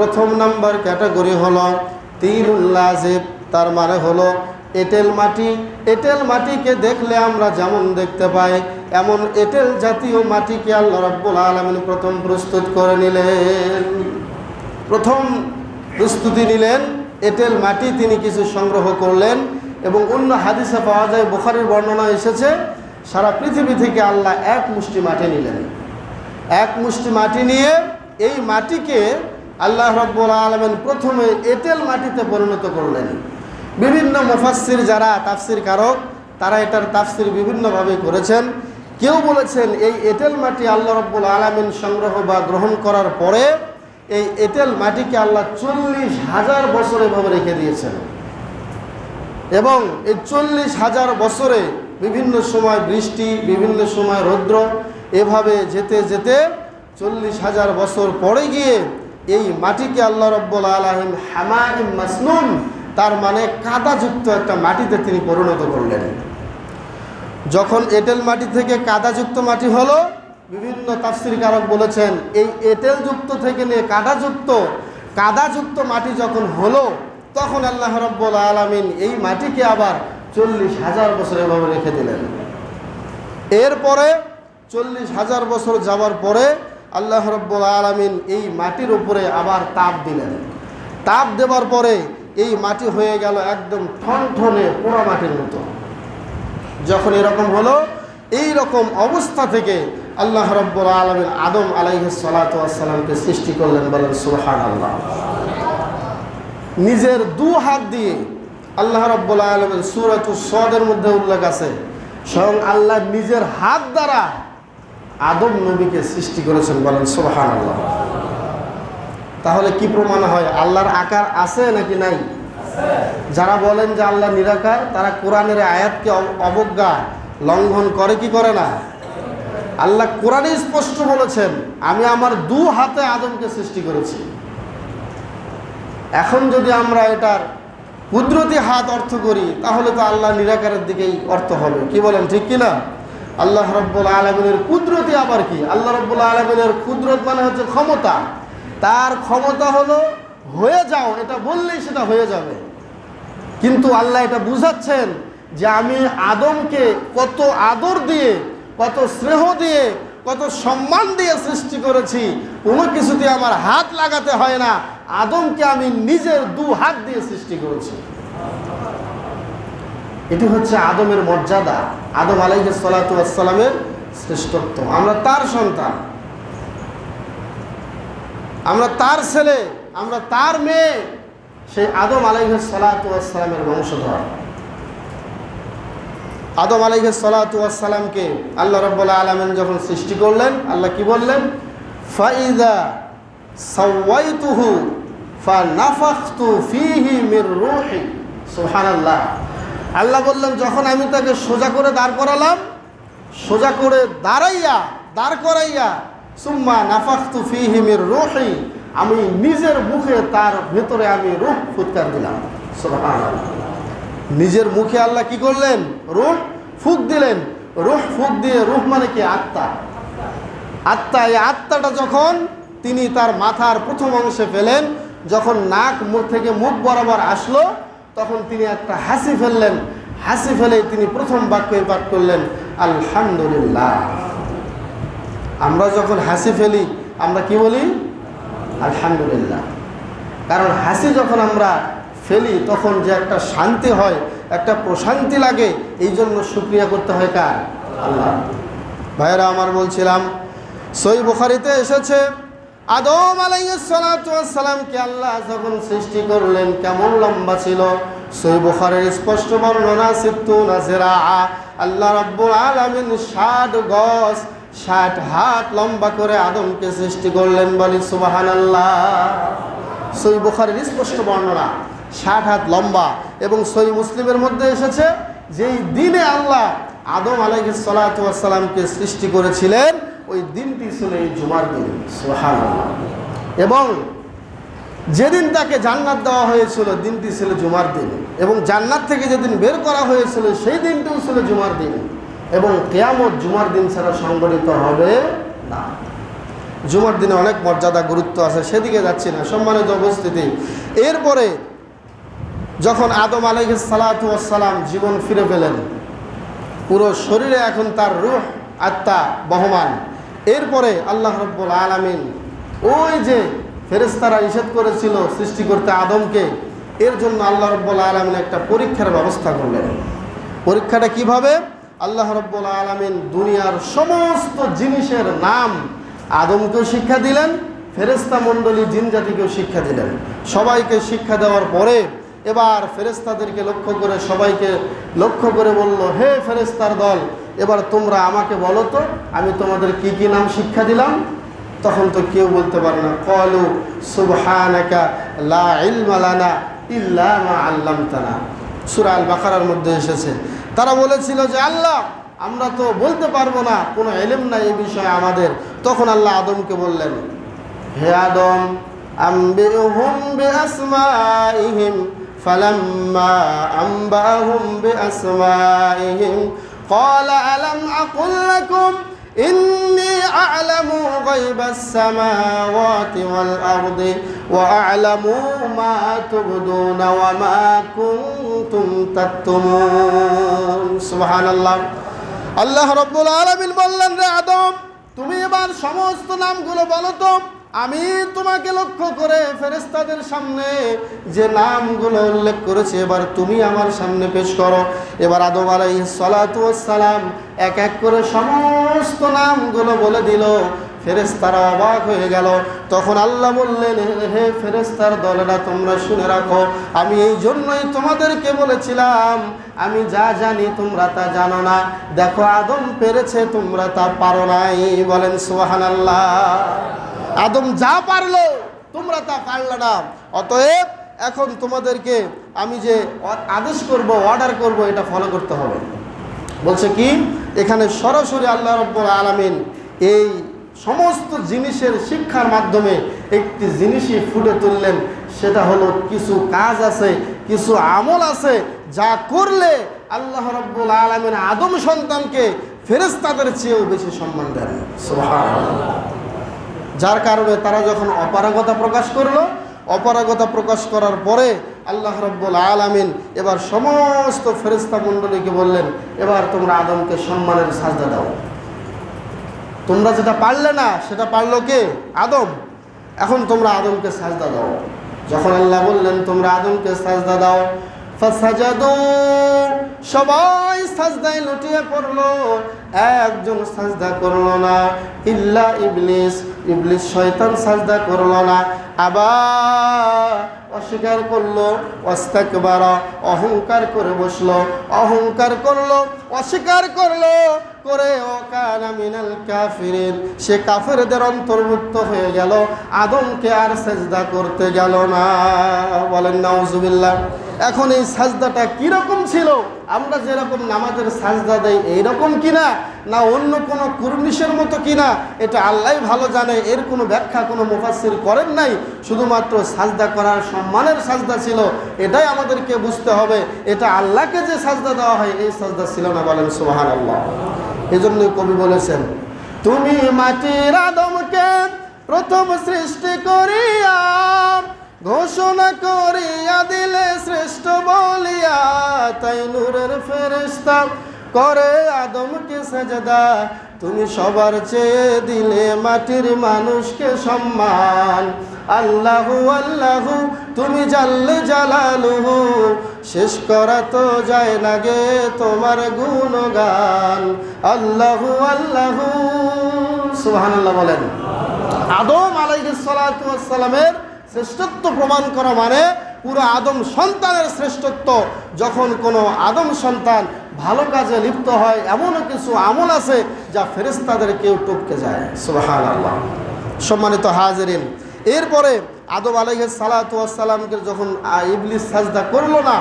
প্রথম number category হলো তিরুল্লাজেব তার মানে হলো এঁটেল মাটি। এঁটেল মাটিকে দেখলে আমরা যেমন দেখতে পাই, এমন এঁটেল জাতীয় মাটিকে আল্লাহ রব্বুল আলমিন প্রথম প্রস্তুত করে নিলেন। প্রথম প্রস্তুতি নিলেন, এঁটেল মাটি তিনি কিছু সংগ্রহ করলেন এবং অন্য হাদিসে পাওয়া যায়, বুখারির বর্ণনা এসেছে, সারা পৃথিবী থেকে আল্লাহ এক মুষ্টি মাটি নিলেন। এক মুষ্টি মাটি নিয়ে এই মাটিকে আল্লাহ রব্বুল আলমেন প্রথমে এঁটেল মাটিতে পরিণত করলেন। বিভিন্ন মুফাসির যারা তাফসির কারক, তারা এটার তাফসির বিভিন্নভাবে করেছেন। কেউ বলেছেন এই এঁটেল মাটি আল্লাহ রব্বুল আলমিন সংগ্রহ বা গ্রহণ করার পরে এই এঁটেল মাটিকে আল্লাহ চল্লিশ হাজার বছর এভাবে রেখে দিয়েছেন। এবং এই চল্লিশ হাজার বছরে বিভিন্ন সময় বৃষ্টি, বিভিন্ন সময় রৌদ্র, এভাবে যেতে যেতে চল্লিশ হাজার বছর পরে গিয়ে এই মাটিকে আল্লাহ রব্বুল আলহিম হামাইম মাসনুন, তার মানে কাদাযুক্ত একটা মাটিতে তিনি পরিণত করলেন। যখন এঁটেল মাটি থেকে কাদাযুক্ত মাটি হলো, বিভিন্ন তাফসির কারক বলেছেন, এই এঁটেলযুক্ত থেকে নিয়ে কাদাযুক্ত কাদাযুক্ত মাটি যখন হলো, তখন আল্লাহ রব্বুল আলমিন এই মাটিকে আবার চল্লিশ হাজার বছর এভাবে রেখে দিলেন। এরপরে চল্লিশ হাজার বছর যাওয়ার পরে আল্লাহ রব্বুল আলমিন এই মাটির উপরে আবার তাপ দিলেন। তাপ দেওয়ার পরে এই মাটি হয়ে গেল একদম ঠনঠনে পোড়া মাটির মতো। যখন এরকম হলো এই রকম অবস্থা থেকে আল্লাহ রব্বুল আলমিন আদম আলাইহ সালাতামকে সৃষ্টি করলেন, বলেন সুহান আল্লাহ নিজের দু হাত দিয়ে আল্লাহ রব্বুল আলমের সুরত সদের মধ্যে উল্লেখ আছে, স্বয়ং আল্লাহ নিজের হাত দ্বারা আদম নবীকে সৃষ্টি করেছেন বলেন সুবাহান আল্লাহ তাহলে কি প্রমাণ হয়? আল্লাহর আকার আছে নাকি নাই? যারা বলেন যে আল্লাহ নিরাকার, তারা কোরআনের আয়াতকে অবজ্ঞা, লঙ্ঘন করে কি করে না? আল্লাহ কোরআনে স্পষ্ট বলেছেন, আমি আমার দু হাতে আদমকে সৃষ্টি করেছি। এখন যদি আমরা এটার কুদরতি হাত অর্থ করি, তাহলে তো আল্লাহ নিরাকারের দিকেই অর্থ হবে। কি বলেন, ঠিক কি না আল্লাহ রব্বুল আলমিনের কুদরতি আবার কি? আল্লাহ রব্বুল আলমিনের কুদরত মানে হচ্ছে ক্ষমতা। তার ক্ষমতা হলো হয়ে যাও, এটা বললেই সেটা হয়ে যাবে। কিন্তু আল্লাহ এটা বুঝাচ্ছেন যে আমি আদমকে কত আদর দিয়ে, কত স্নেহ দিয়ে, কত সম্মান দিয়ে সৃষ্টি করেছি, কোনো কিছুতে আমার হাত লাগাতে হয় না। আদমকে আমি নিজের দু হাত দিয়ে সৃষ্টি করেছি। এটি হচ্ছে আদমের মর্যাদা। আদম আলাইহ সালাতামের শ্রেষ্ঠত্ব। আমরা তার সন্তান। আমরা তার ছেলে, আমরা তার মেয়ে, সেই আদম আলাইহ সালাতামের বংশধর। আদম আলাইহ সালাতামকে আল্লাহ রব্বুল্লা আলমেন যখন সৃষ্টি করলেন, আল্লাহ কি বললেন? ফাইদা সাওয়াইতুহু ফা ফিহি মির আল্লাহ বললেন, যখন আমি তাকে সোজা করে দাঁড় করালাম, সোজা করে দাঁড়াইয়া, দাঁড় করাইয়া, সুম্মা নাফাখতু ফিহি মির রূহি, আমি নিজের মুখে তার ভেতরে আমি রূহ ফুৎকার দিলাম। নিজের মুখে আল্লাহ কি করলেন? রুহ ফুক দিলেন। রুহ ফুক দিয়ে রুহ মানে কি? আত্মা। আত্মা, এই আত্মাটা যখন তিনি তার মাথার প্রথম অংশে ফেলেন, যখন নাক মুখ থেকে মুখ বরাবর আসলো তখন তিনি একটা হাসি ফেললেন। হাসি ফেলে তিনি প্রথম বাক্যে পাঠ করলেন, আলহামদুলিল্লাহ। আমরা যখন হাসি ফেলি, আমরা কি বলি? আলহামদুলিল্লাহ। কারণ হাসি যখন আমরা ফেলি, তখন যে একটা শান্তি হয়, একটা প্রশান্তি লাগে, এই জন্য সুক্রিয়া করতে হয় কার? আল্লাহ। ভাইয়েরা, আমার বলছিলাম, সই বুখারিতে এসেছে আদম আলাইসালামকে আল্লাহ যখন সৃষ্টি করলেন, কেমন লম্বা ছিল? সই বুখারের স্পষ্ট বর্ণনা সিদ্ধু নাজেরা আল্লাহ রব্বুল আলমিন ষাট গজ, ষাট হাত লম্বা করে আদমকে সৃষ্টি করলেন বলি সুবাহান আল্লাহ সই বুখারের স্পষ্ট বর্ণনা, ষাট হাত লম্বা। এবং সই মুসলিমের মধ্যে এসেছে, যেই দিনে আল্লাহ আদম আলাইহ সালাতামকে সৃষ্টি করেছিলেন ওই দিনটি ছিল এই জুমার দিন সোহান এবং যেদিন তাকে জান্নাত দেওয়া হয়েছিল দিনটি ছিল জুমার দিন, এবং জান্নাত থেকে যেদিন বের করা হয়েছিল, সেই দিনটিও ছিল জুমার দিন, এবং কেয়ামত জুমার দিন ছাড়া সংগঠিত হবে না। জুমার দিনে অনেক মর্যাদা, গুরুত্ব আছে, সেদিকে যাচ্ছি না, সম্মানিত উপস্থিতি। এরপরে যখন আদম আলাইহ সালাম জীবন ফিরে পেলেন, পুরো শরীরে এখন তার রুহ আত্মা বহমান। এরপরে আল্লাহ রব্বুল আলামিন ওই যে ফেরেস্তারা নিষেধ করেছিল সৃষ্টি করতে আদমকে, এর জন্য আল্লাহ রব্বুল আলমিন একটা পরীক্ষার ব্যবস্থা করলেন। পরীক্ষাটা কীভাবে? আল্লাহ রব্বুল আলমিন দুনিয়ার সমস্ত জিনিসের নাম আদমকেও শিক্ষা দিলেন ফেরেস্তা মণ্ডলী জিন জাতিকেও শিক্ষা দিলেন। সবাইকে শিক্ষা দেওয়ার পরে এবার ফেরেস্তাদেরকে লক্ষ্য করে সবাইকে লক্ষ্য করে বলল, হে ফেরেস্তার দল এবার তোমরা আমাকে বলো তো, আমি তোমাদের কি কি নাম শিক্ষা দিলাম? তখন তো কেউ বলতে পারে না, কলু সুবহানাকা লা ইলমা লানা ইল্লা মা আল মধ্যে এসেছে। তারা বলেছিল যে, আল্লাহ, আমরা তো বলতে পারব না, কোনো এলেম নাই এই বিষয়ে আমাদের। তখন আল্লাহ আদমকে বললেন, হে আদম বিআসমাইহিম। قال ألم أقل لكم إني أعلم غيب السماوات والأرض وأعلم ما تبدون وما كنتم تكتمون سبحان الله আল্লাহ রব্বুল আলমিন বললেন রে আদম তুমি এবার সমস্ত নামগুলো বলো তো আমি তোমাকে লক্ষ্য করে ফেরেস্তাদের সামনে যে নামগুলো উল্লেখ করেছি, এবার তুমি আমার সামনে পেশ করো। এবার আদম আলাই সালাম এক এক করে সমস্ত নামগুলো বলে দিল। ফেরেস্তারা অবাক হয়ে গেল। তখন আল্লাহ বললেন, হে ফেরেস্তার দলেরা, তোমরা শুনে রাখো, আমি এই জন্যই তোমাদেরকে বলেছিলাম, আমি যা জানি তোমরা তা জানো না। দেখো, আদম পেরেছে, তোমরা তা পারো নাই। বলেন সোহান আল্লাহ আদম যা পারল, তোমরা তা পারলে না। অতএব এখন তোমাদেরকে আমি যে আদেশ করব অর্ডার করব, এটা ফলো করতে হবে। বলছে কি? এখানে সরাসরি আল্লাহ রব্বুল আলমিন এই সমস্ত জিনিসের শিক্ষার মাধ্যমে একটি জিনিসই ফুটে তুললেন। সেটা হলো কিছু কাজ আছে, কিছু আমল আছে, যা করলে আল্লাহ রব্বুল আলমিন আদম সন্তানকে ফেরেস্তাদের চেয়েও বেশি সম্মান দেন। যার কারণে তারা যখন অপারগতা প্রকাশ করল, অপারগতা প্রকাশ করার পরে আল্লাহ রব্বুল আলামিন এবার সমস্ত ফেরেস্তা মণ্ডলীকে বললেন, এবার তোমরা আদমকে সম্মানের সাজদা দাও। তোমরা যেটা পারলে না, সেটা পারল কে? আদম। এখন তোমরা আদমকে সাজদা দাও। যখন আল্লাহ বললেন, তোমরা আদমকে সাজদা দাও। সবাই সাজদায় লুটিয়ে পড়ল, একজন সাজদা করল না, ইল্লা ইবলিস ইবলিস শয়তান সাজদা করল না, আবার অস্বীকার করল অস্তাকবার অহংকার করে বসল, অহংকার করল, অস্বীকার করল করে অকানা মিনাল কাফিরিন, সে কাফেরদের অন্তর্ভুক্ত হয়ে গেল, আদমকে আর সেজদা করতে গেল না, বলেন নাউজুবিল্লাহ। এখন এই সাজদাটা কীরকম ছিল? আমরা যেরকম নামাজের সাজদা দেই এইরকম কিনা? না অন্য কোনো কুর্নিশের মতো কিনা? এটা আল্লাহ ভালো জানে, এর কোনো ব্যাখ্যা কোনো মুফাসির করেন নাই। শুধুমাত্র সাজদা করার সম্মানের সাজদা ছিল, এটাই আমাদেরকে বুঝতে হবে। এটা আল্লাহকে যে সাজদা দেওয়া হয়, এই সাজদা ছিল না বলেন সুবাহান আল্লাহ এই জন্যই কবি বলেছেন, তুমি মাটির আদমকে প্রথম সৃষ্টি করিয়া ঘোষণা করিয়া দিলে শ্রেষ্ঠ বলিয়া, তাই নূরের ফেরেস্তা করে আদমকে সাজদা। তুমি সবার চেয়ে দিলে মাটির মানুষকে সম্মান। আল্লাহু আল্লাহু, তুমি জানলে জালালুহু। শেষ করা তো যায় না গে তোমার গুণগান। আল্লাহু আল্লাহু। সুবহানাল্লাহ বলেন। আদম আলাইহিস সালামের শ্রেষ্ঠত্ব প্রমাণ করা মানে পুরো আদম সন্তানের শ্রেষ্ঠত্ব। যখন কোনো আদম সন্তান ভালো কাজে লিপ্ত হয়, এমনও কিছু আমল আছে যা ফেরেস্তাদের কেউ টপকে যায় সুবাহান আল্লাহ সম্মানিত হাজরিন, এরপরে আদম আলহ সালাতামকে যখন ইবলিস সাজদা করল না